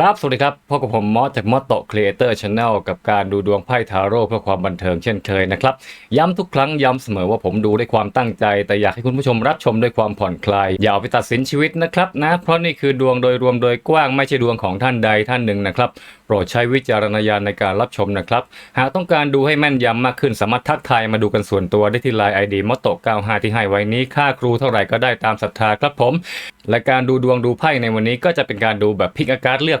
ครับ สวัสดีครับพบกับผมมอสจากมอสโตครีเอเตอร์ชาแนลกับการดูดวงไพ่ทาโร่เพื่อความบันเทิงเช่นเคยนะครับ ย้ำทุกครั้งย้ำเสมอว่าผมดูด้วยความตั้งใจ แต่อยากให้คุณผู้ชมรับชมด้วยความผ่อนคลาย อย่าเอาไปตัดสินชีวิตนะครับนะ เพราะนี่คือดวงโดยรวมโดยกว้างไม่ใช่ดวงของท่านใดท่านหนึ่งนะครับ โปรดใช้วิจารณญาณในการรับชมนะครับ หากต้องการดูให้แม่นยำมากขึ้นสามารถทักทายมาดูกันส่วนตัวได้ที่ไลน์ไอดีมอตโต95ที่ให้ไว้นี้ค่าครูเท่าไหร่ก็ได้ตามศรัทธาครับผม และการดูดวงดูไพ่ในวันนี้ก็จะเป็นการดูแบบพิกอาการเลือก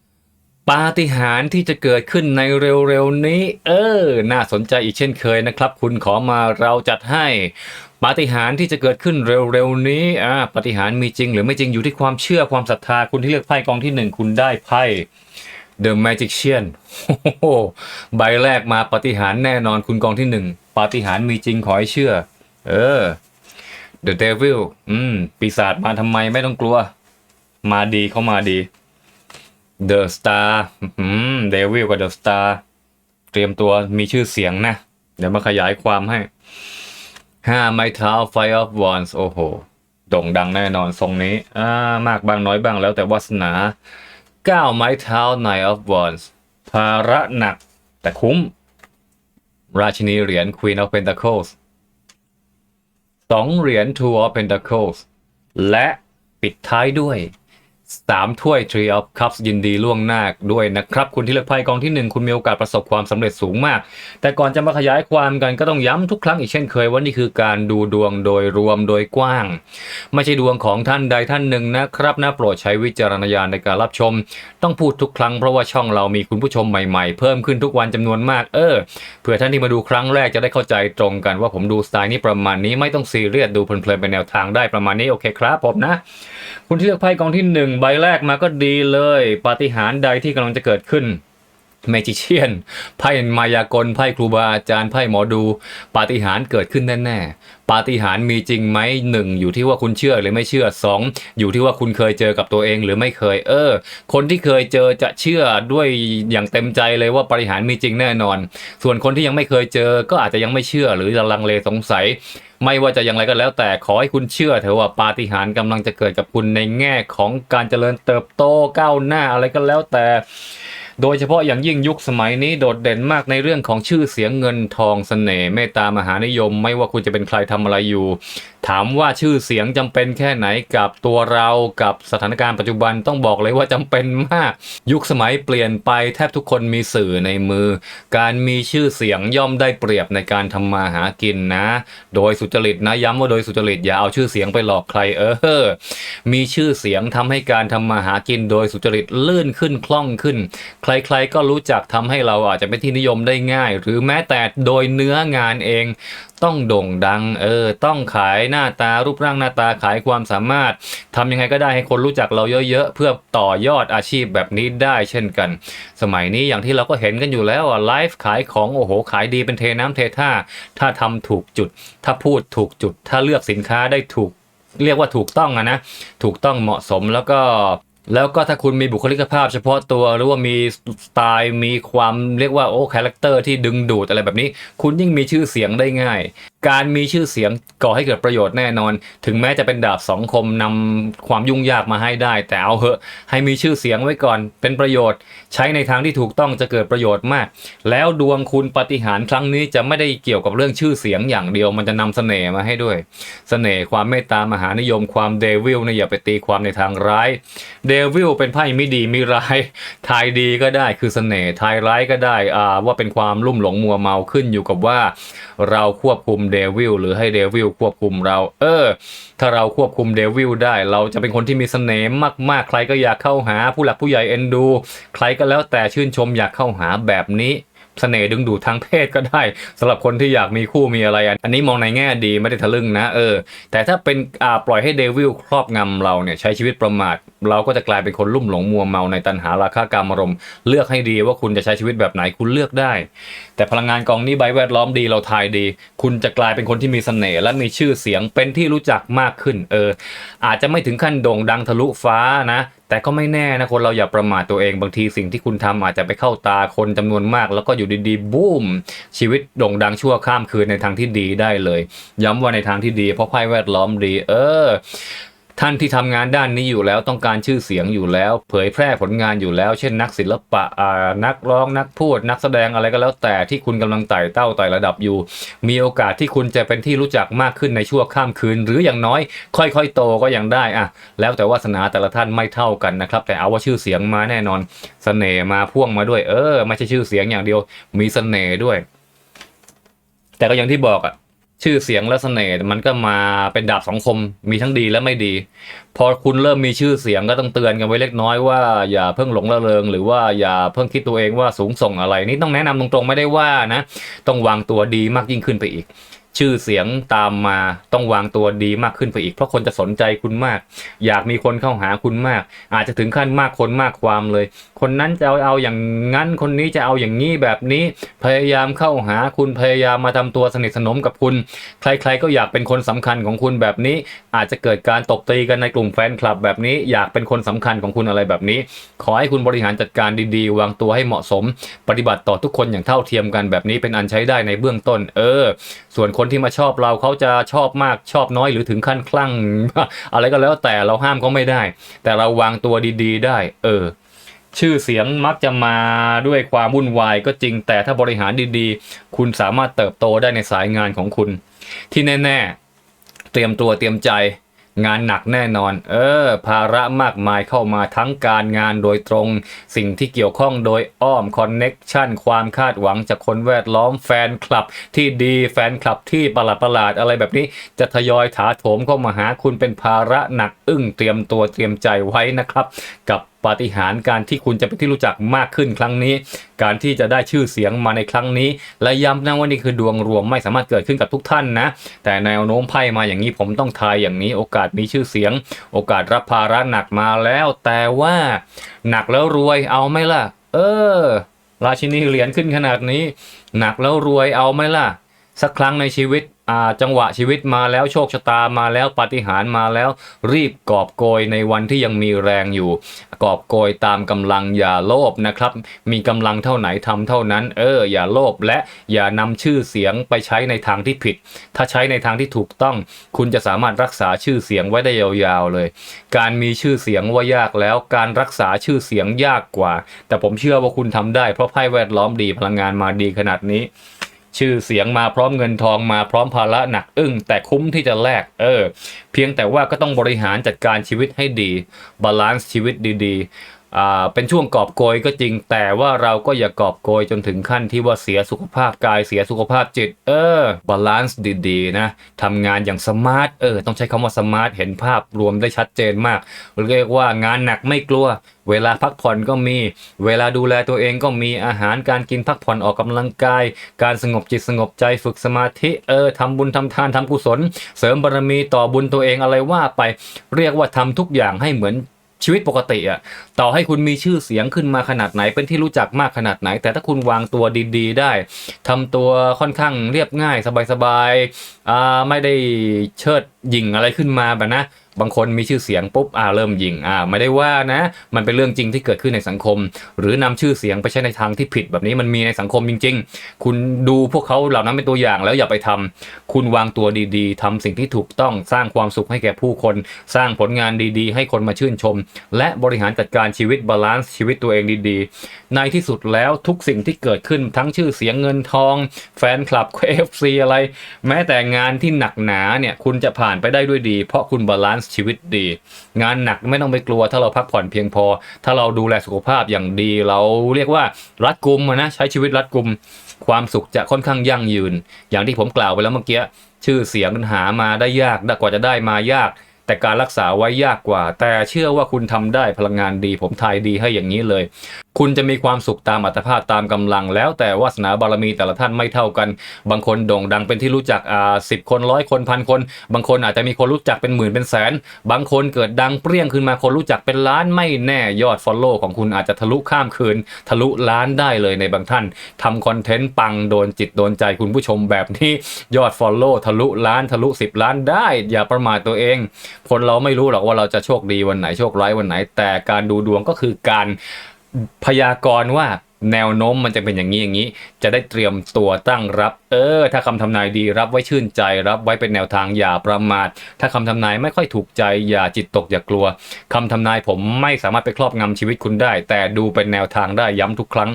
ปาฏิหาริย์ที่จะเกิดขึ้นในเร็วๆนี้ เออ น่าสนใจอีกเช่นเคยนะครับ คุณขอมาเราจัดให้ปาฏิหาริย์ที่จะเกิดขึ้นเร็วๆนี้อ่าปาฏิหาริย์มีจริง หรือไม่จริงอยู่ที่ความเชื่อความศรัทธาคุณที่เลือกไพ่กองที่หนึ่งคุณได้ไพ่ The Magician โอ้ใบแรกมาปาฏิหาริย์แน่นอนคุณกองที่หนึ่งปาฏิหาริย์มีจริงขอให้เชื่อ เออ The Devil อืมปีศาจมาทำไมไม่ต้องกลัว มาดีเข้ามาดี The Star อืม Devil กับ The Star เตรียมตัวมีชื่อเสียงนะ เดี๋ยวมาขยายความให้ห้าไม้เท้า Fire of Wands โอ้โห โด่งดังแน่นอนทรงนี้อ่ามากบางน้อยบ้างแล้วแต่วาสนาเก้าไม้เท้า Knight of Wands ภาระหนักแต่คุ้ม ราชินีเหรียญ Queen of Pentacles สองเหรียญ Two of Pentacles และปิดท้ายด้วย สามถ้วย Tree of Cups ยินดีล่วงหน้าด้วยนะครับ คุณที่เลือกไพ่กองที่หนึ่งคุณมีโอกาสประสบความสำเร็จสูงมาก แต่ก่อนจะมาขยายความกันก็ต้องย้ำทุกครั้งอีกเช่นเคยว่านี่คือการดูดวงโดยรวมโดยกว้าง ไม่ใช่ดวงของท่านใดท่านหนึ่งนะครับนะโปรดใช้วิจารณญาณในการรับชม ต้องพูดทุกครั้งเพราะว่าช่องเรามีคุณผู้ชมใหม่ๆ เพิ่มขึ้นทุกวันจำนวนมากเออเผื่อท่านที่มาดูครั้งแรกจะได้เข้าใจตรงกันว่าผมดูสไตล์นี้ประมาณนี้ไม่ต้องซีเรียสดูเพลินๆเป็นแนวทางได้ประมาณนี้โอเคครับผมนะคุณที่เลือกไพ่กองที่หนึ่งใบแรกมาก็ดีเลยปาฏิหาริย์ใดที่กำลังจะเกิดขึ้นเมจิเชียนไพ่มายากลไพ่ครูบาอาจารย์ไพ่หมอดู ปาฏิหาริย์เกิดขึ้นแน่ๆ ปาฏิหาริย์มีจริงไหมหนึ่งอยู่ที่ว่าคุณเชื่อหรือไม่เชื่อสองอยู่ที่ว่าคุณเคยเจอกับตัวเองหรือไม่เคย เออ คนที่เคยเจอจะเชื่อด้วยอย่างเต็มใจเลยว่าปาฏิหาริย์มีจริงแน่นอน ส่วนคนที่ยังไม่เคยเจอก็อาจจะยังไม่เชื่อหรือยังลังเลสงสัยไม่ว่าจะอย่างไรก็แล้วแต่ขอให้คุณเชื่อเถอะว่าปาฏิหาริย์กำลังจะเกิดกับคุณในแง่ของการเจริญเติบโตก้าวหน้าอะไรก็แล้วแต่ โดยเฉพาะอย่างยิ่งยุคสมัยนี้โดดเด่นมากในเรื่องของชื่อเสียงเงินทองเสน่ห์เมตตามหานิยม ไม่ว่าคุณจะเป็นใครทำอะไรอยู่ ถามว่าชื่อเสียงจำเป็นแค่ไหนกับตัวเรากับสถานการณ์ปัจจุบันต้องบอกเลยว่าจำเป็นมาก ยุคสมัยเปลี่ยนไปแทบทุกคนมีสื่อในมือ การมีชื่อเสียงย่อมได้เปรียบในการทำมาหากินนะ โดยสุจริตนะย้ำว่าโดยสุจริตอย่าเอาชื่อเสียงไปหลอกใครเออ มีชื่อเสียงทำให้การทำมาหากินโดยสุจริตลื่นขึ้นคล่องขึ้นใครใครๆก็รู้จักทำให้เราอาจจะเป็นที่นิยมได้ง่าย หรือแม้แต่โดยเนื้องานเอง ต้องโด่งดังเออต้องขายหน้าตารูปร่างหน้าตาขายความสามารถทำยังไงก็ได้ให้คนรู้จักเราเยอะๆ เพื่อต่อยอดอาชีพแบบนี้ได้เช่นกัน สมัยนี้อย่างที่เราก็เห็นกันอยู่แล้วอะไลฟ์ขายของโอ้โหขายดีเป็นเทน้ำเทท่า ถ้าทำถูกจุด ถ้าพูดถูกจุด ถ้าเลือกสินค้าได้ถูกเรียกว่าถูกต้องอะนะ ถูกต้องเหมาะสมแล้วก็ แล้วก็ถ้าคุณมีบุคลิกภาพเฉพาะตัวหรือว่ามีสไตล์มีความเรียกว่าโอ้คาแรคเตอร์ที่ดึงดูดอะไรแบบนี้ คุณยิ่งมีชื่อเสียงได้ง่าย การมีชื่อเสียงก่อให้เกิดประโยชน์แน่นอน ถึงแม้จะเป็นดาบสองคมนำความยุ่งยากมาให้ได้ แต่เอาเหอะ ให้มีชื่อเสียงไว้ก่อน เป็นประโยชน์ ใช้ในทางที่ถูกต้องจะเกิดประโยชน์มาก แล้วดวงคุณปฏิหารครั้งนี้จะไม่ได้เกี่ยวกับเรื่องชื่อเสียงอย่างเดียว มันจะนำเสน่ห์มาให้ด้วย เสน่ห์ความเมตตามหานิยมความเดวิลเนี่ยอย่าไปตีความในทางร้าย เดวิลเป็นไพ่ไม่ดีม่ร้ายทายดีก็ได้คือเสน่ห์ทายร้ายก็ได้อ่าว่าเป็นความลุ่มหลงมัวเมาขึ้นอยู่กับว่า เราควบคุมเดวิลหรือให้เดวิลควบคุมเรา เออ ถ้าเราควบคุมเดวิลได้ เราจะเป็นคนที่มีเสน่ห์มากๆ ใครก็อยากเข้าหาผู้หลักผู้ใหญ่เอ็นดู ใครก็แล้วแต่ชื่นชมอยากเข้าหาแบบนี้เสน่ห์ดึงดูดทางเพศก็ได้สำหรับคนที่อยากมีคู่มีอะไรอันอันนี้มองในแง่ดีไม่ได้ทะลึ่งนะเออ แต่ถ้าเป็นอ่าปล่อยให้เดวิลครอบงำเราเนี่ยใช้ชีวิตประมาท เราก็จะกลายเป็นคนลุ่มหลงมัวเมาในตัณหาราคะกามารมณ์เลือกให้ดีว่าคุณจะใช้ชีวิตแบบไหนคุณเลือกได้ แต่พลังงานกองนี้ใบแวดล้อมดีเราทายดี คุณจะกลายเป็นคนที่มีเสน่ห์และมีชื่อเสียงเป็นที่รู้จักมากขึ้น เออ อาจจะไม่ถึงขั้นโด่งดังทะลุฟ้านะ แต่ก็ไม่แน่นะคนเราอย่าประมาทตัวเองบางทีสิ่งที่คุณทำอาจจะไปเข้าตาคนจำนวนมาก แล้วก็อยู่ดีๆบูมชีวิตโด่งดังชั่วข้ามคืนในทางที่ดีได้เลย ย้ำว่าในทางที่ดี เพราะไพ่แวดล้อมดี เออ ท่านที่ทำงานด้านนี้อยู่แล้วต้องการชื่อเสียงอยู่แล้ว เผยแพร่ผลงานอยู่แล้ว เช่นนักศิลปะนักร้องนักพูด นักแสดงอะไรก็แล้วแต่ที่คุณกำลังไต่เต้าไต่ระดับอยู่ มีโอกาสที่คุณจะเป็นที่รู้จักมากขึ้นในชั่วข้ามคืน หรืออย่างน้อย ค่อยๆ โตก็ยังได้อะแล้วแต่วาสนาแต่ละท่านไม่เท่ากันนะครับแต่เอาว่าชื่อเสียงมาแน่นอนเสน่ห์มาพ่วงมาด้วย เออไม่ใช่ชื่อเสียงอย่างเดียว มีเสน่ห์ด้วย แต่ก็อย่างที่บอกอะ ชื่อเสียงและเสน่ห์มันก็มาเป็นดาบสองคมมีทั้งดีและไม่ดี พอคุณเริ่มมีชื่อเสียงก็ต้องเตือนกันไว้เล็กน้อยว่าอย่าเพิ่งหลงระเริง หรือว่าอย่าเพิ่งคิดตัวเองว่าสูงส่งอะไร นี่ต้องแนะนำตรงๆไม่ได้ว่านะ ต้องวางตัวดีมากยิ่งขึ้นไปอีก ชื่อเสียงตามมาต้องวางตัวดีมากขึ้นไปอีก เพราะคนจะสนใจคุณมาก อยากมีคนเข้าหาคุณมาก อาจจะถึงขั้นมากคนมากความเลย คนนั้นจะเอาเอาอย่างนั้นคนนี้จะเอาอย่างนี้แบบนี้พยายามเข้าหาคุณพยายามมาทำตัวสนิทสนมกับคุณ ใครๆก็อยากเป็นคนสำคัญของคุณแบบนี้ อาจจะเกิดการตบตีกันในกลุ่มแฟนคลับแบบนี้ อยากเป็นคนสำคัญของคุณอะไรแบบนี้ ขอให้คุณบริหารจัดการดีๆ วางตัวให้เหมาะสม ปฏิบัติต่อทุกคนอย่างเท่าเทียมกันแบบนี้เป็นอันใช้ได้ในเบื้องต้น เออ ส่วนคนนที่มาชอบเราเขาจะชอบมากชอบน้อยหรือถึงขั้นคลั่ง อะไรก็แล้วแต่เราห้ามเขาไม่ได้ แต่เราวางตัวดีๆ ได้ เออ ชื่อเสียงมักจะมาด้วยความวุ่นวายก็จริงแต่ถ้าบริหารดีๆ คุณสามารถเติบโตได้ในสายงานของคุณ ที่แน่ ๆ เตรียมตัวเตรียมใจ งานหนักแน่นอน เออ ภาระมากมายเข้ามาทั้งการงานโดยตรง สิ่งที่เกี่ยวข้องโดยอ้อมคอนเน็กชันความคาดหวังจากคนแวดล้อมแฟนคลับที่ดีแฟนคลับที่ประหลาดประหลาดๆอะไรแบบนี้ จะทยอยถาโถมเข้ามาหาคุณเป็นภาระหนักอึ้งเตรียมตัวเตรียมใจไว้นะครับ กับ ปาฏิหาริย์การที่คุณจะเป็นที่รู้จักมากขึ้นครั้งนี้ การที่จะได้ชื่อเสียงมาในครั้งนี้ และย้ำนะว่านี่คือดวงรวมไม่สามารถเกิดขึ้นกับทุกท่านนะ แต่แนวโน้มไพ่มาอย่างนี้ผมต้องทายอย่างนี้ โอกาสมีชื่อเสียง โอกาสรับภาระหนักมาแล้ว แต่ว่าหนักแล้วรวยเอาไหมล่ะ เออ ราชินีเหรียญขึ้นขนาดนี้ หนักแล้วรวยเอาไหมล่ะ สักครั้งในชีวิต จังหวะชีวิตมาแล้วโชคชะตามาแล้วปาฏิหาริย์มาแล้ว รีบกอบโกยในวันที่ยังมีแรงอยู่ กอบโกยตามกำลังอย่าโลภนะครับ มีกำลังเท่าไหนทำเท่านั้น เออ อย่าโลภและอย่านำชื่อเสียงไปใช้ในทางที่ผิด ถ้าใช้ในทางที่ถูกต้อง คุณจะสามารถรักษาชื่อเสียงไว้ได้ยาวๆเลย การมีชื่อเสียงว่ายากแล้ว การรักษาชื่อเสียงยากกว่า แต่ผมเชื่อว่าคุณทำได้เพราะไพ่แวดล้อมดีพลังงานมาดีขนาดนี้ ชื่อเสียงมาพร้อมเงินทองมาพร้อมภาระหนักอึ้งแต่คุ้มที่จะแลกเออ เพียงแต่ว่าก็ต้องบริหารจัดการชีวิตให้ดีบาลานซ์ชีวิตดีๆ เป็นช่วงกอบโกยก็จริง แต่ว่าเราก็อย่ากอบโกยจนถึงขั้นที่ว่าเสียสุขภาพกายเสียสุขภาพจิต เออบาลานซ์ดีๆนะทำงานอย่างสมาร์ทเออต้องใช้คำว่าสมาร์ทเห็นภาพรวมได้ชัดเจนมาก เรียกว่างานหนักไม่กลัว เวลาพักผ่อนก็มี เวลาดูแลตัวเองก็มีอาหารการกินพักผ่อนออกกำลังกาย การสงบจิตสงบใจฝึกสมาธิเออทำบุญทำทานทำกุศล เสริมบารมีต่อบุญตัวเองอะไรว่าไป เรียกว่าทำทุกอย่างให้เหมือน ชีวิตปกติอะต่อให้คุณมีชื่อเสียงขึ้นมาขนาดไหนเป็นที่รู้จักมากขนาดไหน แต่ถ้าคุณวางตัวดีๆ ได้ทำตัวค่อนข้างเรียบง่ายสบายๆไม่ได้เชิดหยิ่งอะไรขึ้นมาแบบนะ บางคนมีชื่อเสียงปุ๊บอ่าเริ่มยิงอ่าไม่ได้ว่านะ มันเป็นเรื่องจริงที่เกิดขึ้นในสังคม หรือนำชื่อเสียงไปใช้ในทางที่ผิดแบบนี้มันมีในสังคมจริง ๆ คุณดูพวกเขาเหล่านั้นเป็นตัวอย่างแล้วอย่าไปทำคุณวางตัวดีๆทำสิ่งที่ถูกต้องสร้างความสุขให้แก่ผู้คน สร้างผลงานดีๆ ให้คนมาชื่นชม และบริหารจัดการชีวิตบาลานซ์ชีวิตตัวเองดีๆ ในที่สุดแล้วทุกสิ่งที่เกิดขึ้นทั้งชื่อเสียงเงินทอง แฟนคลับ KFC อะไร แม้แต่งานที่หนักหนาเนี่ยคุณจะผ่านไปได้ด้วยดี เพราะคุณบาลานซ์ชีวิตดี งานหนักไม่ต้องไปกลัว ถ้าเราพักผ่อนเพียงพอ ถ้าเราดูแลสุขภาพอย่างดี เราเรียกว่ารัดกุมนะใช้ชีวิตรัดกุม ความสุขจะค่อนข้างยั่งยืน อย่างที่ผมกล่าวไปแล้วเมื่อกี้ชื่อเสียงมันหามาได้ยากกว่าจะได้มายาก แต่การรักษาไว้ยากกว่า แต่เชื่อว่าคุณทำได้พลังงานดี ผมทายดีให้อย่างนี้เลยคุณจะมีความสุขตามอัตภาพตามกำลัง แล้วแต่วาสนาบารมีแต่ละท่านไม่เท่ากัน บางคนโด่งดังเป็นที่รู้จักอ่าสิบคนร้อยคนพันคน บางคนอาจจะมีคนรู้จักเป็นหมื่นเป็นแสน บางคนเกิดดังเปรี้ยงขึ้นมาคนรู้จักเป็นล้านไม่แน่ยอดฟอลโล่ของคุณอาจจะทะลุข้ามคืน ทะลุล้านได้เลยในบางท่านทำคอนเทนต์ปังโดนจิตโดนใจคุณผู้ชมแบบนี้ยอดฟอลโล่ทะลุล้านทะลุ 10 ล้านได้ อย่าประมาทตัวเอง คนเราไม่รู้หรอกว่าเราจะโชคดีวันไหนโชคร้ายวันไหน แต่การดูดวงก็คือการ พยากรณ์ว่า แนวโน้มมันจะเป็นอย่างนี้อย่างนี้ จะได้เตรียมตัวตั้งรับ เออ ถ้าคำทำนายดีรับไว้ชื่นใจรับไว้เป็นแนวทางอย่าประมาท ถ้าคำทำนายไม่ค่อยถูกใจอย่าจิตตกอย่ากลัวคำทำนายผมไม่สามารถไปครอบงำชีวิตคุณได้ แต่ดูเป็นแนวทางได้ย้ำทุกครั้ง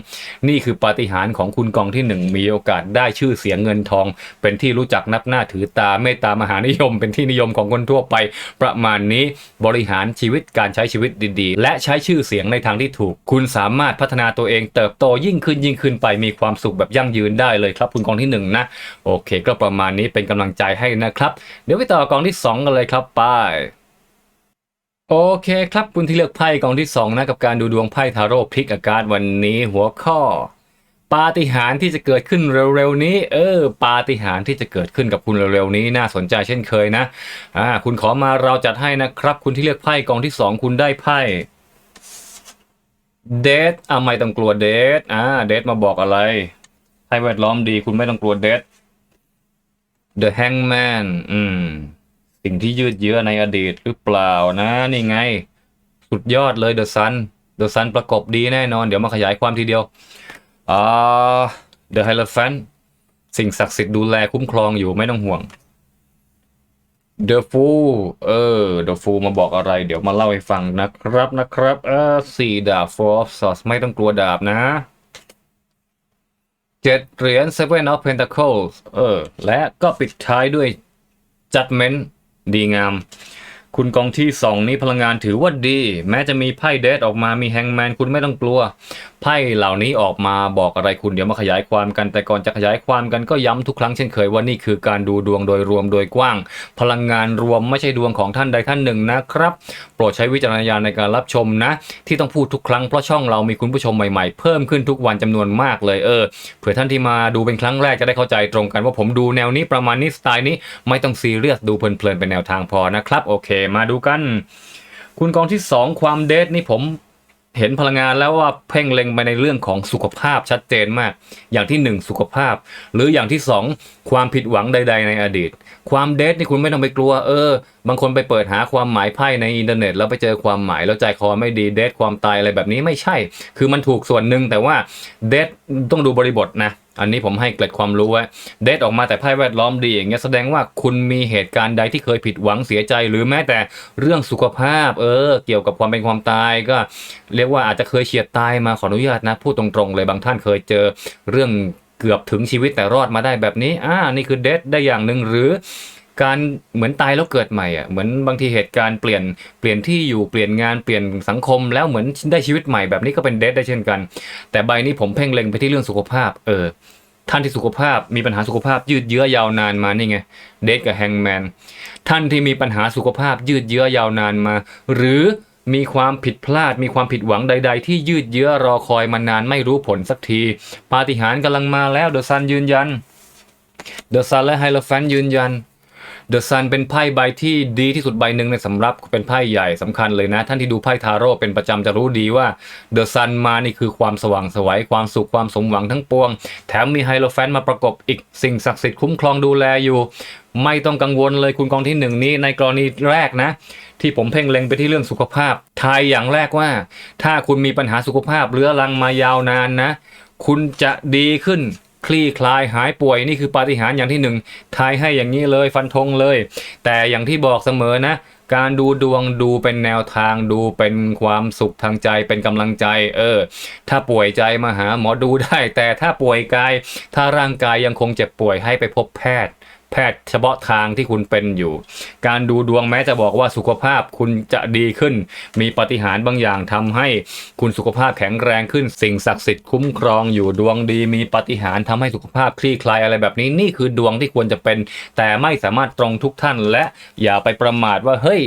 นี่คือปาฏิหาริย์ของคุณกองที่หนึ่งมีโอกาสได้ชื่อเสียงเงินทอง เป็นที่รู้จักนับหน้าถือตาเมตตามหานิยม เป็นที่นิยมของคนทั่วไป ประมาณนี้บริหารชีวิตการใช้ชีวิตดีๆ และใช้ชื่อเสียงในทางที่ถูก คุณสามารถพัฒนาตัวเองเติบโตยิ่งขึ้นยิ่งขึ้นไปมีความสุขแบบยั่งยืนได้เลยครับ คุณกองที่หนึ่งนะโอเค ก็ประมาณนี้เป็นกำลังใจให้นะครับ เดี๋ยวไปต่อกองที่สองกันเลยครับไปโอเคครับคุณที่เลือกไพ่กองที่สองนะกับการดูดวงไพ่ทาโร่พลิกอากาศวันนี้หัวข้อปาฏิหาริย์ที่จะเกิดขึ้นเร็วๆนี้ เออ ปาฏิหาริย์ที่จะเกิดขึ้นกับคุณเร็วๆนี้น่าสนใจเช่นเคยนะอ่าคุณขอมาเราจัดให้นะครับ คุณที่เลือกไพ่กองที่สองคุณได้ไพ่ เดทอ่าไม่ต้องกลัวเดทอ่าเดทมาบอกอะไรไพ่แวดล้อมดีคุณไม่ต้องกลัวเดท The Hangman อืม สิ่งที่ยืดเยื้อในอดีตหรือเปล่านะ นี่ไง สุดยอดเลย The Sun The Sun ประกบดีแน่นอน เดี๋ยวมาขยายความทีเดียวอ่า The Hierophant สิ่งศักดิ์สิทธิ์ดูแลคุ้มครองอยู่ไม่ต้องห่วง เดอะฟูเออเดอะฟูมาบอกอะไร เดี๋ยวมาเล่าให้ฟังนะครับนะครับเออสี่ดาบฟอร์ซอสไม่ต้องกลัวดาบนะเจ็ดเหรียญเซเว่นออฟเพนทาโคสเออ และก็ปิดท้ายด้วยจัดเมนดีงาม คุณกองที่สองนี้พลังงานถือว่าดี แม้จะมีไพ่เดทออกมามีแฮงแมนคุณไม่ต้องกลัว ไพ่เหล่านี้ออกมาบอกอะไรคุณเดี๋ยวมาขยายความกัน แต่ก่อนจะขยายความกันก็ย้ำทุกครั้งเช่นเคยว่านี่คือการดูดวงโดยรวมโดยกว้าง พลังงานรวมไม่ใช่ดวงของท่านใดท่านหนึ่งนะครับ โปรดใช้วิจารณญาณในการรับชมนะ ที่ต้องพูดทุกครั้งเพราะช่องเรามีคุณผู้ชมใหม่ๆ เพิ่มขึ้นทุกวันจำนวนมากเลยเออเผื่อท่านที่มาดูเป็นครั้งแรกจะได้เข้าใจตรงกันว่าผมดูแนวนี้ประมาณนี้สไตล์นี้ไม่ต้องซีเรียสดูเพลินๆเป็นแนวทางพอนะครับโอเคมาดูกัน คุณกองที่ 2 ความเดทนี่ผมเห็นพลังงานแล้วว่าเพ่งเล็งไปในเรื่องของสุขภาพชัดเจนมาก อย่างที่ 1 สุขภาพ หรืออย่างที่ 2 ความผิดหวังใด ๆ ในอดีต ความเดทนี่คุณไม่ต้องไปกลัวเออ บางคนไปเปิดหาความหมายไพ่ในอินเทอร์เน็ต แล้วไปเจอความหมายแล้วใจคอไม่ดีเดทความตายอะไรแบบนี้ไม่ใช่ คือมันถูกส่วนหนึ่งแต่ว่าเดทต้องดูบริบทนะ อันนี้ผมให้เกร็ดความรู้ไว้เดทออกมาแต่ไพ่แวดล้อมดีอย่างเงี้ยแสดงว่าคุณมีเหตุการณ์ใดที่เคยผิดหวังเสียใจ หรือแม้แต่เรื่องสุขภาพ เออ เกี่ยวกับความเป็นความตายก็ เรียกว่าอาจจะเคยเฉียดตายมาขออนุญาตนะพูดตรงๆเลยบางท่านเคยเจอเรื่อง เกือบถึงชีวิตแต่รอดมาได้แบบนี้อ่านี่คือเดทได้อย่างหนึ่งหรือการเหมือนตายแล้วเกิดใหม่อะเหมือนบางทีเหตุการณ์เปลี่ยนเปลี่ยนที่อยู่เปลี่ยนงานเปลี่ยนสังคม แล้วเหมือนได้ชีวิตใหม่แบบนี้ก็เป็นเดทได้เช่นกัน แต่ใบนี้ผมเพ่งเล็งไปที่เรื่องสุขภาพ เออ ท่านที่สุขภาพมีปัญหาสุขภาพยืดเยื้อยาวนานมานี่ไงเดทกับแฮงแมนท่านที่มีปัญหาสุขภาพยืดเยื้อยาวนานมา หรือ มีความผิดพลาด มีความผิดหวังใด ๆ ที่ยืดเยื้อรอคอยมานานไม่รู้ผลสักที ปาฏิหาริย์กำลังมาแล้วเดอะซันยืนยัน เดอะซันและไฮโลแฟนยืนยัน เดอะซันเป็นไพ่ใบที่ดีที่สุดใบหนึ่งในสำรับเป็นไพ่ใหญ่สำคัญเลยนะ ท่านที่ดูไพ่ทาโร่เป็นประจำจะรู้ดีว่าเดอะซันมานี่คือความสว่างสวัยความสุขความสมหวังทั้งปวง แถมมีไฮโลแฟนมาประกบอีกสิ่งศักดิ์สิทธิ์คุ้มครองดูแลอยู่ ไม่ต้องกังวลเลยคุณกองที่หนึ่งนี้ในกรณีแรกนะ ที่ผมเพ่งเล็งไปที่เรื่องสุขภาพทายอย่างแรกว่า ถ้าคุณมีปัญหาสุขภาพเรื้อรังมายาวนานนะ คุณจะดีขึ้น คลี่คลายหายป่วยนี่คือปาฏิหาริย์อย่างที่หนึ่งทายให้อย่างนี้เลยฟันธงเลย แต่อย่างที่บอกเสมอนะ การดูดวงดูเป็นแนวทางดูเป็นความสุขทางใจเป็นกำลังใจ เออ ถ้าป่วยใจมาหาหมอดูได้ แต่ถ้าป่วยกาย ถ้าร่างกายยังคงเจ็บป่วยให้ไปพบแพทย์ แพทย์เฉพาะทางที่คุณเป็นอยู่ การดูดวงแม้จะบอกว่าสุขภาพคุณจะดีขึ้น มีปฏิหารบางอย่างทำให้คุณสุขภาพแข็งแรงขึ้น สิ่งศักดิ์สิทธิ์คุ้มครองอยู่ดวงดี มีปฏิหาริย์ทำให้สุขภาพคลี่คลายอะไรแบบนี้นี่คือดวงที่ควรจะเป็น แต่ไม่สามารถตรงทุกท่านและอย่าไปประมาทว่าเฮ้ย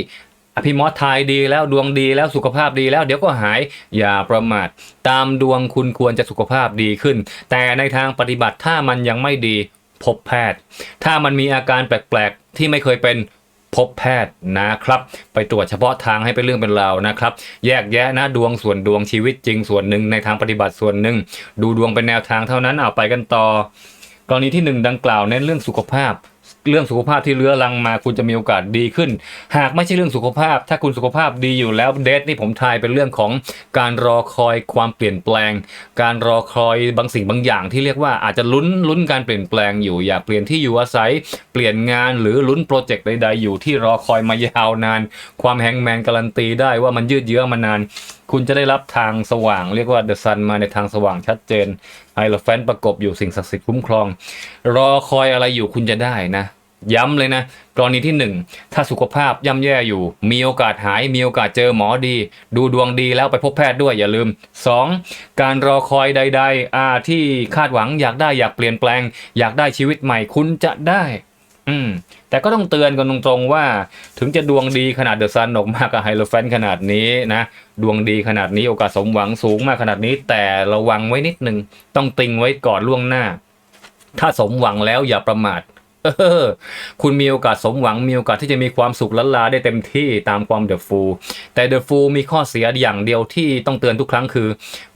อภิมอสทายดีแล้วดวงดีแล้วสุขภาพดีแล้ว เดี๋ยวก็หายอย่าประมาท ตามดวงคุณควรจะสุขภาพดีขึ้น แต่ในทางปฏิบัติถ้ามันยังไม่ดี พบแพทย์ ถ้ามันมีอาการแปลกๆ ที่ไม่เคยเป็นพบแพทย์นะครับ ไปตรวจเฉพาะทางให้เป็นเรื่องเป็นราวนะครับ แยกแยะนะดวงส่วนดวงชีวิตจริงส่วนหนึ่งในทางปฏิบัติส่วนหนึ่ง ดูดวงเป็นแนวทางเท่านั้นเอาไปกันต่อ กรณีที่หนึ่งดังกล่าวเน้นเรื่องสุขภาพ เรื่องสุขภาพที่เรื้อรังมา คุณจะมีโอกาสดีขึ้น หากไม่ใช่เรื่องสุขภาพ ถ้าคุณสุขภาพดีอยู่แล้วเดทนี่ผมทายเป็นเรื่องของการรอคอยความเปลี่ยนแปลง การรอคอยบางสิ่งบางอย่างที่เรียกว่าอาจจะลุ้นลุ้นการเปลี่ยนแปลงอยู่อยากเปลี่ยนที่อยู่อาศัย เปลี่ยนงานหรือลุ้นโปรเจกต์ใดๆอยู่ที่รอคอยมายาวนาน ความแฮงแมนการันตีได้ว่ามันยืดเยื้อมานาน คุณจะได้รับทางสว่าง เรียกว่าเดอะซันมาในทางสว่างชัดเจนไฮโลแฟนประกบอยู่สิ่งศักดิ์สิทธิ์คุ้มครอง รอคอยอะไรอยู่คุณจะได้นะ ย้ำเลยนะกรณีที่ 1 ถ้าสุขภาพย่ำแย่อยู่ มีโอกาสหาย มีโอกาสเจอหมอดี ดูดวงดีแล้วไปพบแพทย์ด้วยอย่าลืม 2. การรอคอยใด ๆอาที่คาดหวังอยากได้อยากเปลี่ยนแปลง อยากได้ชีวิตใหม่คุณจะได้ อืมแต่ก็ต้องเตือนกันตรงๆว่า ถึงจะดวงดีขนาดเดอะซันออกมากับไฮโลแฟนขนาดนี้นะดวงดีขนาดนี้โอกาสสมหวังสูงมากขนาดนี้ แต่ระวังไว้นิดนึงต้องติงไว้ก่อนล่วงหน้าถ้าสมหวังแล้วอย่าประมาท คุณมีโอกาสสมหวังมีโอกาสที่จะมีความสุขล้นลาได้เต็มที่ตามความเดอะฟูลแต่เดอะฟูลมีข้อเสียอย่างเดียวที่ต้องเตือนทุกครั้งคือ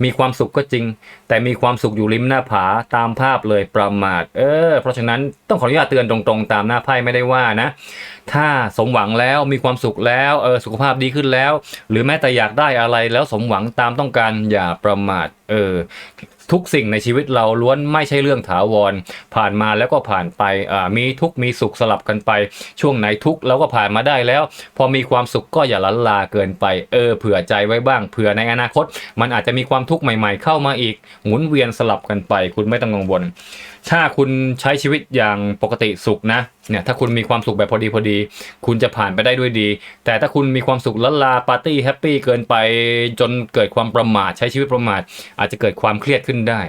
มีความสุขก็จริง แต่มีความสุขอยู่ริมหน้าผาตามภาพเลยประมาท เออ เพราะฉะนั้นต้องขออนุญาตเตือนตรงๆ ตามหน้าไพ่ไม่ได้ว่านะ ถ้าสมหวังแล้วมีความสุขแล้วเออสุขภาพดีขึ้นแล้ว หรือแม้แต่อยากได้อะไรแล้วสมหวังตามต้องการอย่าประมาทเออทุกสิ่งในชีวิตเราล้วนไม่ใช่เรื่องถาวร ผ่านมาแล้วก็ผ่านไปอ่ามีทุกมีสุขสลับกันไป ช่วงไหนทุกเราก็ผ่านมาได้แล้ว พอมีความสุขก็อย่าลันลาเกินไป เออเผื่อใจไว้บ้างเผื่อในอนาคต มันอาจจะมีความทุกข์ใหม่ ๆ เข้ามาอีก หมุนเวียนสลับกันไป คุณไม่ต้องกังวล ถ้าคุณใช้ชีวิตอย่างปกติสุขนะเนี่ยถ้าคุณมีความสุขแบบพอดีพอดี คุณจะผ่านไปได้ด้วยดี แต่ถ้าคุณมีความสุขละลาปาร์ตี้แฮปปี้เกินไปจนเกิดความประมาทใช้ชีวิตประมาท อาจจะเกิดความเครียดขึ้นได้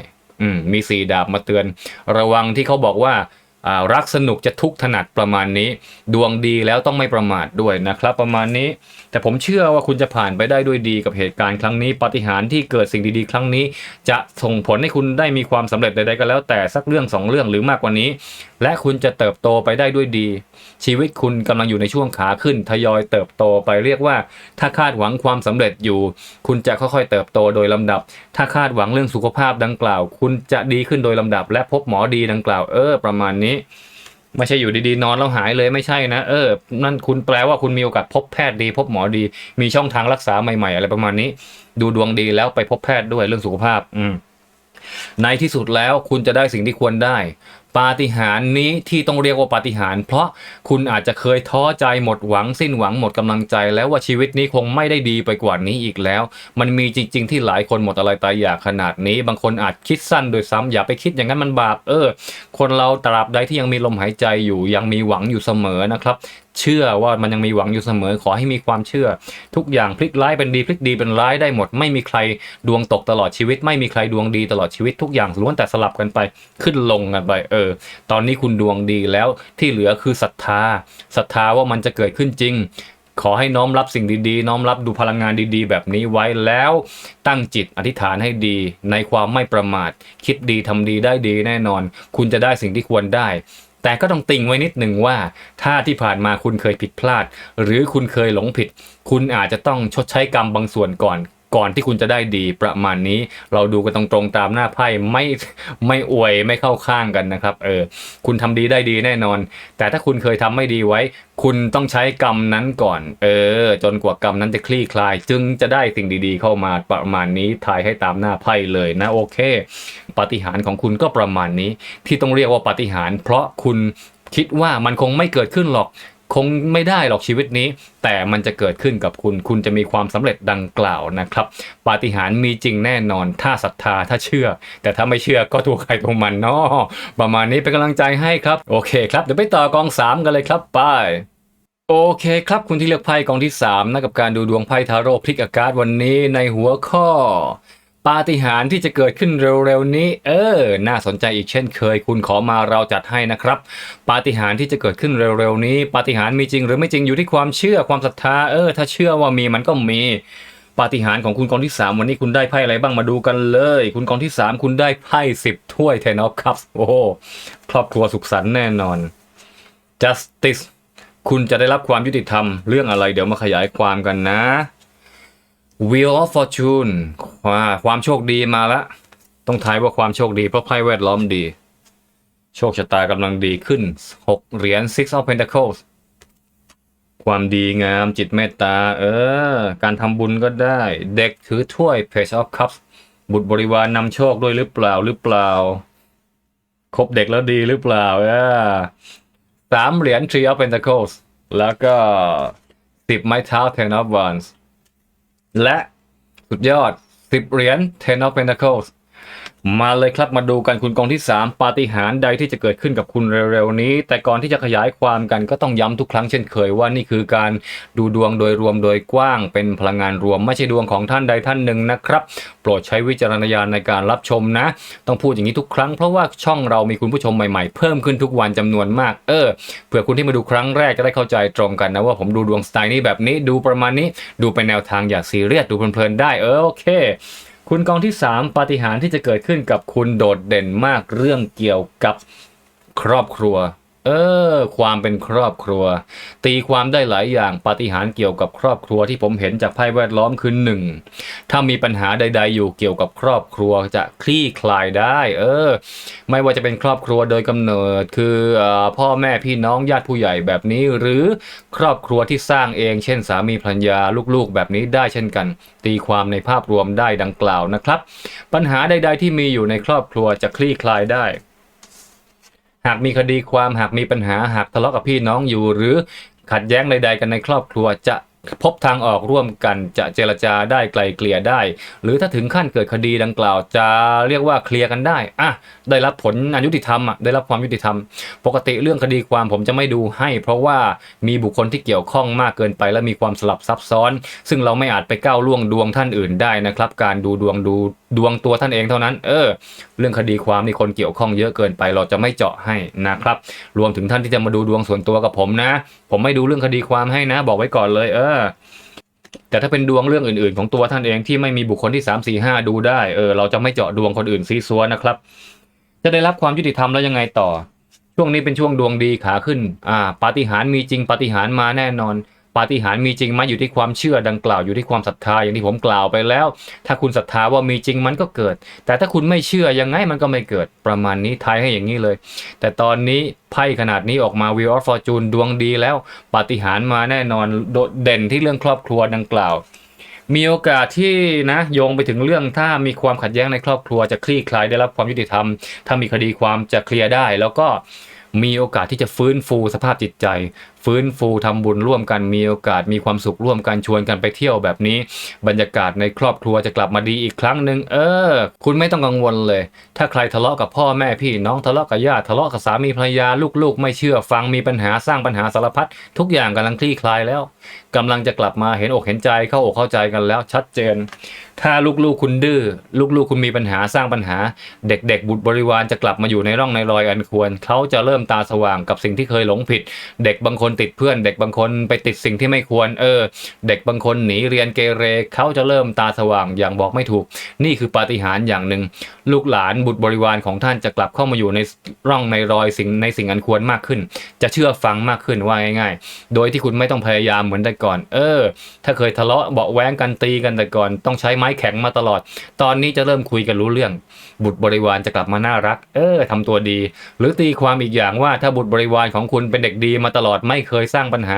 อืมมีสีดาบมาเตือน ระวังที่เขาบอกว่ารักสนุกจะทุกข์ถนัดประมาณนี้ ดวงดีแล้วต้องไม่ประมาทด้วยนะครับ ประมาณนี้ แต่ผมเชื่อว่าคุณจะผ่านไปได้ด้วยดีกับเหตุการณ์ครั้งนี้ ปาฏิหาริย์ที่เกิดสิ่งดีๆ ครั้งนี้ จะส่งผลให้คุณได้มีความสำเร็จใดๆก็แล้วแต่สักเรื่องสองเรื่องหรือมากกว่านี้ และคุณจะเติบโตไปได้ด้วยดี ชีวิตคุณกำลังอยู่ในช่วงขาขึ้น ทยอยเติบโตไปเรียกว่า ถ้าคาดหวังความสำเร็จอยู่ คุณจะค่อยๆ เติบโตโดยลำดับ ถ้าคาดหวังเรื่องสุขภาพดังกล่าว คุณจะดีขึ้นโดยลำดับ และพบหมอดีดังกล่าวเออ ประมาณนี้ ไม่ใช่อยู่ดีๆ นอนแล้วหายเลยไม่ใช่นะ เออ นั่นคุณแปลว่าคุณมีโอกาสพบแพทย์ดี พบหมอดี มีช่องทางรักษาใหม่ๆ อะไรประมาณนี้ ดูดวงดีแล้วไปพบแพทย์ด้วยเรื่องสุขภาพ อืมในที่สุดแล้วคุณจะได้สิ่งที่ควรได้ ปาฏิหาริย์นี้ที่ต้องเรียกว่าปาฏิหาริย์เพราะคุณอาจจะเคยท้อใจหมดหวังสิ้นหวังหมดกำลังใจ แล้วว่าชีวิตนี้คงไม่ได้ดีไปกว่านี้อีกแล้ว มันมีจริง ๆ ที่หลายคนหมดอะไรตายอยากขนาดนี้ บางคนอาจคิดสั้นโดยซ้ำอย่าไปคิดอย่างนั้นมันบาปเออ คนเราตราบใดที่ยังมีลมหายใจอยู่ยังมีหวังอยู่เสมอนะครับ เชื่อว่ามันยังมีหวังอยู่เสมอขอให้มีความเชื่อ ทุกอย่างพลิกร้ายเป็นดีพลิกดีเป็นร้ายได้หมด ไม่มีใครดวงตกตลอดชีวิต ไม่มีใครดวงดีตลอดชีวิตทุกอย่างล้วนแต่สลับกันไปขึ้นลงกันไปเออ ตอนนี้คุณดวงดีแล้วที่เหลือคือศรัทธาศรัทธาว่ามันจะเกิดขึ้นจริงขอให้น้อมรับสิ่งดีๆ น้อมรับดูพลังงานดีๆ แบบนี้ไว้แล้วตั้งจิตอธิษฐานให้ดี ในความไม่ประมาท คิดดีทำดีได้ดีแน่นอน คุณจะได้สิ่งที่ควรได้ แต่ก็ต้องติ่งไว้นิดหนึ่งว่า ถ้าที่ผ่านมาคุณเคยผิดพลาด หรือคุณเคยหลงผิด คุณอาจจะต้องชดใช้กรรมบางส่วนก่อน ก่อนที่คุณจะได้ดีประมาณนี้ เราดูกันตรงๆตามหน้าไพ่ไม่ไม่อวยไม่เข้าข้างกันนะครับเออคุณทำดีได้ดีแน่นอน แต่ถ้าคุณเคยทำไม่ดีไว้ คุณต้องใช้กรรมนั้นก่อน เออ จนกว่ากรรมนั้นจะคลี่คลาย จึงจะได้สิ่งดีๆ เข้ามาประมาณนี้ทายให้ตามหน้าไพ่เลยนะโอเคปาฏิหาริย์ของคุณก็ประมาณนี้ ที่ต้องเรียกว่าปาฏิหาริย์เพราะคุณคิดว่ามันคงไม่เกิดขึ้นหรอก คงไม่ได้หรอกชีวิตนี้ แต่มันจะเกิดขึ้นกับคุณ คุณจะมีความสำเร็จดังกล่าวนะครับปาฏิหาริย์มีจริงแน่นอน ถ้าศรัทธาถ้าเชื่อ แต่ถ้าไม่เชื่อก็ตัวใครตัวมันเนาะประมาณนี้เป็นกำลังใจให้ครับ โอเคครับ เดี๋ยวไปต่อกอง 3 กันเลยครับไปโอเคครับ คุณที่เลือกไพ่กองที่3นะกับการดูดวงไพ่ทาโร่พลิกอากาศวันนี้ในหัวข้อ ปาฏิหาริย์ที่จะเกิดขึ้นเร็วๆนี้ เออ น่าสนใจอีกเช่นเคย คุณขอมาเราจัดให้นะครับ ปาฏิหาริย์ที่จะเกิดขึ้นเร็วๆนี้ ปาฏิหาริย์มีจริงหรือไม่จริงอยู่ที่ความเชื่อความศรัทธา เออ ถ้าเชื่อว่ามีมันก็มี ปาฏิหาริย์ของคุณกองที่ 3 วันนี้คุณได้ไพ่อะไรบ้างมาดูกันเลย คุณกองที่ 3 คุณได้ไพ่10 ถ้วยเทนอฟคัพโอ้โหครอบครัวสุขสันต์แน่นอน justice คุณจะได้รับความยุติธรรมเรื่องอะไร เดี๋ยวมาขยายความกันนะ Wheel of Fortune ว่าความโชคดีมาและต้องทายว่าความโชคดีเพราะไพ่แวดล้อมดี โชคชะตากำลังดีขึ้น 6 เหรียญ Six of Pentacles ความดีงามจิตเมตตา เออ การทำบุญก็ได้ เด็กถือถ้วย Page of Cups บุตรบริวารนนำโชคด้วยหรือเปล่าหรือเปล่า คบเด็กแล้วดีหรือเปล่าเออสามเหรียญ Three of Pentacles แล้วก็สิบไม้เท้า Ten of Wands และสุดยอด 10 เหรียญ Ten of Pentacles มาเลยครับมาดูกันคุณกองที่ 3 ปาฏิหาริย์ใดที่จะเกิดขึ้นกับคุณเร็วๆนี้ แต่ก่อนที่จะขยายความกันก็ต้องย้ำทุกครั้งเช่นเคยว่านี่คือการดูดวงโดยรวมโดยกว้างเป็นพลังงานรวม ไม่ใช่ดวงของท่านใดท่านหนึ่งนะครับ โปรดใช้วิจารณญาณในการรับชมนะ ต้องพูดอย่างนี้ทุกครั้งเพราะว่าช่องเรามีคุณผู้ชมใหม่ๆ เพิ่มขึ้นทุกวันจำนวนมากเออเผื่อคุณที่มาดูครั้งแรกจะได้เข้าใจตรงกันนะว่าผมดูดวงสไตล์นี้แบบนี้ดูประมาณนี้ดูเป็นแนวทางอย่าซีเรียสดูเพลินๆได้เออโอเค คุณกองที่ 3 ปาฏิหาริย์ที่จะเกิดขึ้นกับคุณโดดเด่นมากเรื่องเกี่ยวกับครอบครัว เออ ความเป็นครอบครัว ตีความได้หลายอย่างปาฏิหาริย์เกี่ยวกับครอบครัวที่ผมเห็นจากไพ่แวดล้อมคือหนึ่งถ้ามีปัญหาใด ๆ อยู่เกี่ยวกับครอบครัวจะคลี่คลายได้ เออ ไม่ว่าจะเป็นครอบครัวโดยกำเนิด คือออพ่อแม่พี่น้องญาติผู้ใหญ่แบบนี้ หรือครอบครัวที่สร้างเอง เช่น สามีภรรยาลูกๆ แบบนี้ได้เช่นกัน ตีความในภาพรวมได้ดังกล่าวนะครับ ปัญหาใด ๆ ที่มีอยู่ในครอบครัวจะคลี่คลายได้ หากมีคดีความหากมีปัญหาหากทะเลาะกับพี่น้องอยู่ หรือขัดแย้งใดๆกันในครอบครัวจะ พบทางออกร่วมกันจะเจรจาได้ไกลเกลี่ยได้ หรือถ้าถึงขั้นเกิดคดีดังกล่าวจะเรียกว่าเคลียร์กันได้อะได้รับผลอนยุติธรรมอะได้รับความยุติธรรม ปกติเรื่องคดีความผมจะไม่ดูให้ เพราะว่ามีบุคคลที่เกี่ยวข้องมากเกินไป และมีความสลับซับซ้อน ซึ่งเราไม่อาจไปก้าวล่วงดวงท่านอื่นได้นะครับ การดูดวงดูดวงตัวท่านเองเท่านั้น เออ เรื่องคดีความนี่คนเกี่ยวข้องเยอะเกินไป เราจะไม่เจาะให้นะครับ รวมถึงท่านที่จะมาดูดวงส่วนตัวกับผมนะ ผมไม่ดูเรื่องคดีความให้นะ บอกไว้ก่อนเลย เออแต่ถ้าเป็นดวงเรื่องอื่น ๆ ของตัวท่านเองที่ไม่มีบุคคลที่สามสี่ห้าดูได้เออเราจะไม่เจาะดวงคนอื่นซีซัวนะครับ จะได้รับความยุติธรรมแล้วยังไงต่อ ช่วงนี้เป็นช่วงดวงดีขาขึ้น อ่าปาฏิหาริย์มีจริงปาฏิหาริย์มาแน่นอน ปาฏิหาริย์มีจริงไหมอยู่ที่ความเชื่อดังกล่าวอยู่ที่ความศรัทธาอย่างที่ผมกล่าวไปแล้ว ถ้าคุณศรัทธาว่ามีจริงมันก็เกิด แต่ถ้าคุณไม่เชื่อยังไงมันก็ไม่เกิดประมาณนี้ทายให้อย่างนี้เลย แต่ตอนนี้ไพ่ขนาดนี้ออกมา Wheel of Fortune ดวงดีแล้วปาฏิหาริย์มาแน่นอนโดดเด่นที่เรื่องครอบครัวดังกล่าวมีโอกาสที่นะโยงไปถึงเรื่องถ้ามีความขัดแย้งในครอบครัวจะคลี่คลายได้รับความยุติธรรม ถ้ามีคดีความจะเคลียร์ได้ แล้วก็มีโอกาสที่จะฟื้นฟูสภาพจิตใจ ฟื้นฟูทำบุญร่วมกันมีโอกาสมีความสุขร่วมกันชวนกันไปเที่ยวแบบนี้ บรรยากาศในครอบครัวจะกลับมาดีอีกครั้งหนึ่งเออ คุณไม่ต้องกังวลเลย ถ้าใครทะเลาะกับพ่อแม่พี่น้องทะเลาะกับญาติทะเลาะกับสามีภรรยาลูกๆ ไม่เชื่อฟังมีปัญหาสร้างปัญหาสารพัดทุกอย่างกำลังคลี่คลายแล้วกำลังจะกลับมาเห็นอกเห็นใจเข้าอกเข้าใจกันแล้วชัดเจน ถ้าลูกๆคุณดื้อลูกๆคุณมีปัญหาสร้างปัญหา เด็กๆบุตรบริวารจะกลับมาอยู่ในร่องในรอยอันควร เขาจะเริ่มตาสว่างกับสิ่งที่เคยหลงผิด เด็กบางคนติดเพื่อน เด็กบางคนไปติดสิ่งที่ไม่ควร เออ เด็กบางคนหนีเรียนเกเรเขาจะเริ่มตาสว่างอย่างบอกไม่ถูก นี่คือปาฏิหาริย์อย่างหนึ่ง ลูกหลานบุตรบริวารของท่านจะกลับเข้ามาอยู่ในร่องในรอยสิ่งในสิ่งอันควรมากขึ้น จะเชื่อฟังมากขึ้นว่าง่าย ๆ โดยที่คุณไม่ต้องพยายามเหมือนแต่ก่อน เออ ถ้าเคยทะเลาะเบาแว้งกันตีกันแต่ก่อน ต้องใช้ไม้แข็งมาตลอด ตอนนี้จะเริ่มคุยกันรู้เรื่อง บุตรบริวารจะกลับมาน่ารัก เออทำตัวดี หรือตีความอีกอย่างว่าถ้าบุตรบริวารของคุณเป็นเด็กดีมาตลอดไม่เคยสร้างปัญหา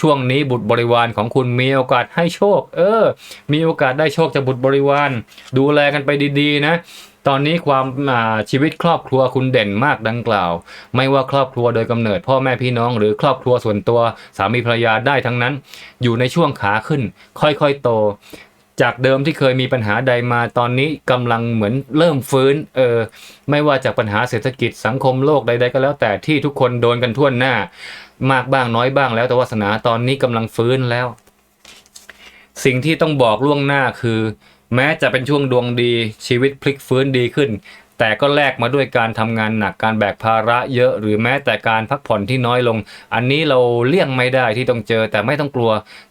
ช่วงนี้บุตรบริวารของคุณมีโอกาสให้โชค เออ มีโอกาสได้โชคจากบุตรบริวาร ดูแลกันไปดีๆ นะตอนนี้ความอาชีวิตครอบครัวคุณเด่นมากดังกล่าว ไม่ว่าครอบครัวโดยกำเนิด พ่อแม่พี่น้องหรือครอบครัวส่วนตัวสามีภรรยาได้ทั้งนั้น อยู่ในช่วงขาขึ้น ค่อยๆโต จากเดิมที่เคยมีปัญหาใดมาตอนนี้กำลังเหมือนเริ่มฟื้นเออไม่ว่าจากปัญหาเศรษฐกิจสังคมโลกใด ๆ ก็แล้วแต่ที่ทุกคนโดนกันทั่วหน้า มากบ้างน้อยบ้างแล้วแต่วาสนาตอนนี้กำลังฟื้นแล้ว สิ่งที่ต้องบอกล่วงหน้าคือ แม้จะเป็นช่วงดวงดีชีวิตพลิกฟื้นดีขึ้น แต่ก็แลกมาด้วยการทำงานหนักการแบกภาระเยอะ หรือแม้แต่การพักผ่อนที่น้อยลง อันนี้เราเลี่ยงไม่ได้ที่ต้องเจอ แต่ไม่ต้องกลัว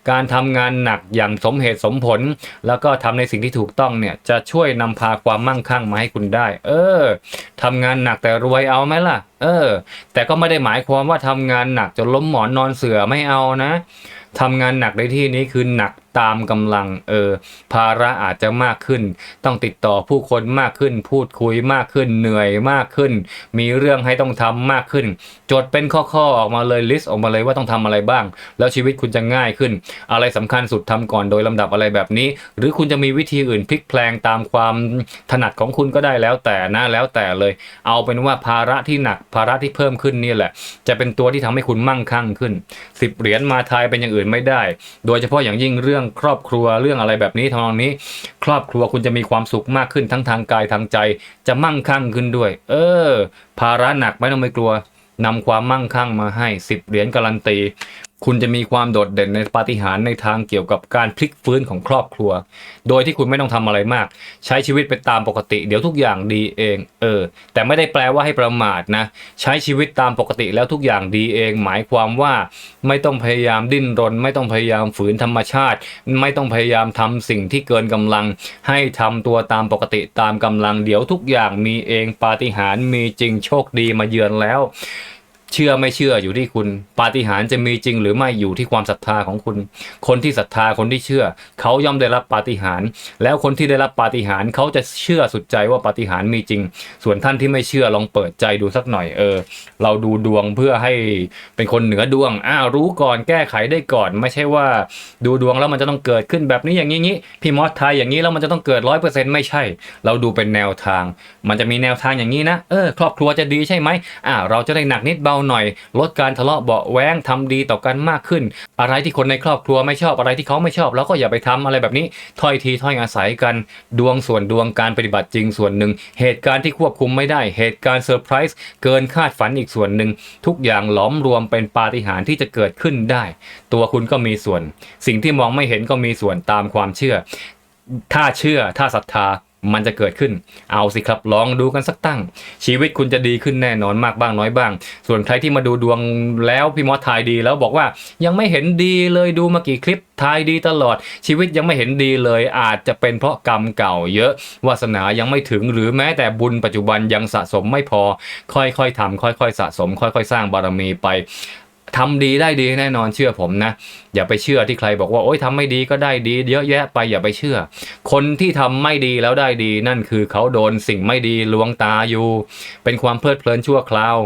การทำงานหนักอย่างสมเหตุสมผล แล้วก็ทำในสิ่งที่ถูกต้องเนี่ยจะช่วยนำพาความมั่งคั่งมาให้คุณได้ เออทำงานหนักแต่รวยเอาไหมล่ะ เออ แต่ก็ไม่ได้หมายความว่าทำงานหนักจนล้มหมอนนอนเสือไม่เอานะทำงานหนักในที่นี้คือหนัก ตามกำลังเออภาระอาจจะมากขึ้น ต้องติดต่อผู้คนมากขึ้น พูดคุยมากขึ้นเหนื่อยมากขึ้น มีเรื่องให้ต้องทำมากขึ้น จดเป็นข้อๆออกมาเลยลิสต์ออกมาเลยว่าต้องทำอะไรบ้าง แล้วชีวิตคุณจะง่ายขึ้น อะไรสำคัญสุดทำก่อนโดยลำดับอะไรแบบนี้ หรือคุณจะมีวิธีอื่นพลิกแพลงตามความถนัดของคุณก็ได้แล้วแต่นะแล้วแต่เลย เอาเป็นว่าภาระที่หนักภาระที่เพิ่มขึ้นนี่แหละ จะเป็นตัวที่ทำให้คุณมั่งคั่งขึ้นสิบเหรียญมาทายเป็นอย่างอื่นไม่ได้ โดยเฉพาะอย่างยิ่งเรื่องครอบครัวเรื่องอะไรแบบนี้ทำนองนี้ ครอบครัวคุณจะมีความสุขมากขึ้นทั้งทางกายทางใจ จะมั่งคั่งขึ้นด้วย เออ ภาระหนักไม่ต้องไปกลัวนำความมั่งคั่งมาให้สิบเหรียญการันตี คุณจะมีความโดดเด่นในปาฏิหาริย์ในทางเกี่ยวกับการพลิกฟื้นของครอบครัว โดยที่คุณไม่ต้องทำอะไรมาก ใช้ชีวิตไปตามปกติ เดี๋ยวทุกอย่างดีเอง เออ แต่ไม่ได้แปลว่าให้ประมาทนะ ใช้ชีวิตตามปกติแล้วทุกอย่างดีเอง หมายความว่าไม่ต้องพยายามดิ้นรน ไม่ต้องพยายามฝืนธรรมชาติ ไม่ต้องพยายามทำสิ่งที่เกินกำลัง ให้ทำตัวตามปกติตามกำลัง เดี๋ยวทุกอย่างมีเองปาฏิหาริย์มีจริงโชคดีมาเยือนแล้ว เชื่อไม่เชื่ออยู่ที่คุณปาฏิหาริย์จะมีจริงหรือไม่อยู่ที่ความศรัทธาของคุณ คนที่ศรัทธาคนที่เชื่อ เขาย่อมได้รับปาฏิหาริย์แล้วคนที่ได้รับปาฏิหาริย์เขาจะเชื่อสุดใจว่าปาฏิหาริย์มีจริง ส่วนท่านที่ไม่เชื่อลองเปิดใจดูสักหน่อยเออ เราดูดวงเพื่อให้เป็นคนเหนือดวงอ้าวรู้ก่อนแก้ไขได้ก่อน ไม่ใช่ว่าดูดวงแล้วมันจะต้องเกิดขึ้นแบบนี้อย่างนี้งี้พี่มอสทายอย่างนี้แล้วมันจะต้องเกิดร้อยเปอร์เซ็นต์ไม่ใช่ เราดูเป็นแนวทาง มันจะมีแนวทางอย่างนี้นะเออครอบครัวจะดีใช่ไหมอ่าเราจะได้หนักนิดเบาหน่อย ลดการทะเลาะเบาแว้งทำดีต่อกันมากขึ้น อะไรที่คนในครอบครัวไม่ชอบอะไรที่เขาไม่ชอบเราก็อย่าไปทำอะไรแบบนี้ถ้อยทีถ้อยอาศัยกันดวงส่วนดวงการปฏิบัติจริงส่วนหนึ่ง เหตุการณ์ที่ควบคุมไม่ได้ เหตุการณ์เซอร์ไพรส์เกินคาดฝันอีกส่วนหนึ่ง ทุกอย่างหลอมรวมเป็นปาฏิหาริย์ที่จะเกิดขึ้นได้ ตัวคุณก็มีส่วน สิ่งที่มองไม่เห็นก็มีส่วนตามความเชื่อ ถ้าเชื่อถ้าศรัทธา มันจะเกิดขึ้น เอาสิครับลองดูกันสักตั้ง ชีวิตคุณจะดีขึ้นแน่นอนมากบ้างน้อยบ้าง ส่วนใครที่มาดูดวงแล้วพี่มอสทายดีแล้วบอกว่ายังไม่เห็นดีเลยดูมากี่คลิปทายดีตลอด ชีวิตยังไม่เห็นดีเลย อาจจะเป็นเพราะกรรมเก่าเยอะ วาสนายังไม่ถึงหรือแม้แต่บุญปัจจุบันยังสะสมไม่พอ ค่อยๆทำค่อยๆ สะสม ค่อยๆ สร้างบารมีไปทำดีได้ดีแน่นอนเชื่อผมนะ อย่าไปเชื่อที่ใครบอกว่าโอ๊ยทำไม่ดีก็ได้ดี เยอะแยะไปอย่าไปเชื่อ คนที่ทำไม่ดีแล้วได้ดี นั่นคือเขาโดนสิ่งไม่ดีลวงตาอยู่ เป็นความเพลิดเพลินชั่วคราว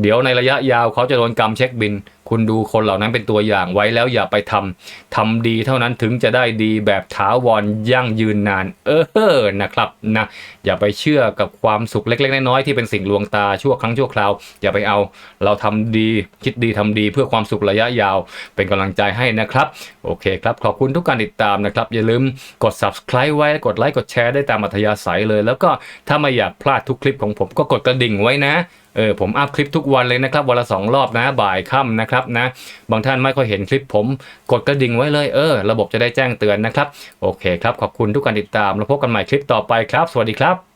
เดี๋ยวในระยะยาวเขาจะโดนกรรมเช็คบิน คุณดูคนเหล่านั้นเป็นตัวอย่างไว้แล้วอย่าไปทำทำดีเท่านั้นถึงจะได้ดีแบบถาวรยั่งยืนนาน เออนะครับนะอย่าไปเชื่อกับความสุขเล็ก ๆ น้อยๆที่เป็นสิ่งลวงตาชั่วครั้งชั่วคราว อย่าไปเอา เราทำดีคิดดีทำดีเพื่อความสุขระยะยาว เป็นกำลังใจให้นะครับโอเคครับขอบคุณทุกการติดตามนะครับอย่าลืมกด subscribe ไว้กดไลค์กดแชร์ได้ตามอัธยาศัยเลย แล้วก็ถ้าไม่อยากพลาดทุกคลิปของผมก็กดกระดิ่งไว้นะเออผมอัพคลิปทุกวันเลยนะครับวันละสองรอบนะบ่ายค่ำนะครับนะบางท่านไม่ค่อยเห็นคลิปผมกดกระดิ่งไว้เลยเออ ระบบจะได้แจ้งเตือนนะครับ โอเคครับ ขอบคุณทุกการติดตามแล้วพบกันใหม่คลิปต่อไปครับ สวัสดีครับ